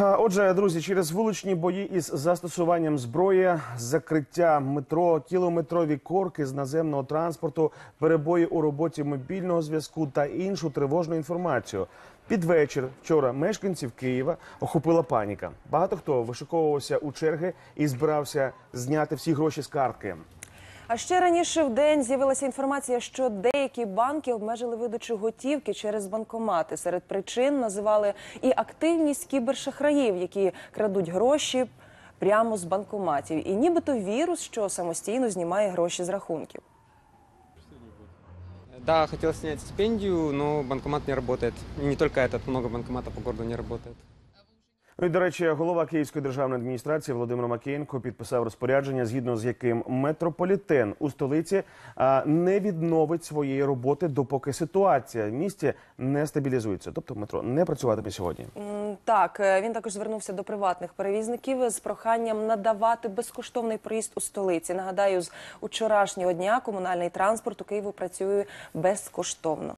А, Отже, друзі, через вуличні бої із застосуванням зброї, закриття метро, кілометрові корки з наземного транспорту, перебої у роботі мобільного зв'язку та іншу тривожну інформацію. Під вечір вчора мешканців Києва охопила паніка. Багато хто вишиковувався у черги і збирався зняти всі гроші з картки. А ще раніше в день з'явилася інформація, що деякі банки обмежили видачу готівки через банкомати. Серед причин називали і активність кібершахраїв, які крадуть гроші прямо з банкоматів, і нібито вірус, що самостійно знімає гроші з рахунків. Да, хотел снять стипендию, но банкомат не работает. И не только этот, много банкоматов по городу не работает. Ну і, до речі, голова Київської державної адміністрації Володимир Макієнко підписав розпорядження, згідно з яким метрополітен у столиці не відновить своєї роботи, допоки ситуація в місті не стабілізується. Тобто метро не працюватиме сьогодні. Так, е, він також звернувся до приватних перевізників з проханням надавати безкоштовний проїзд у столиці. Нагадаю, з учорашнього дня комунальний транспорт у Києві працює безкоштовно.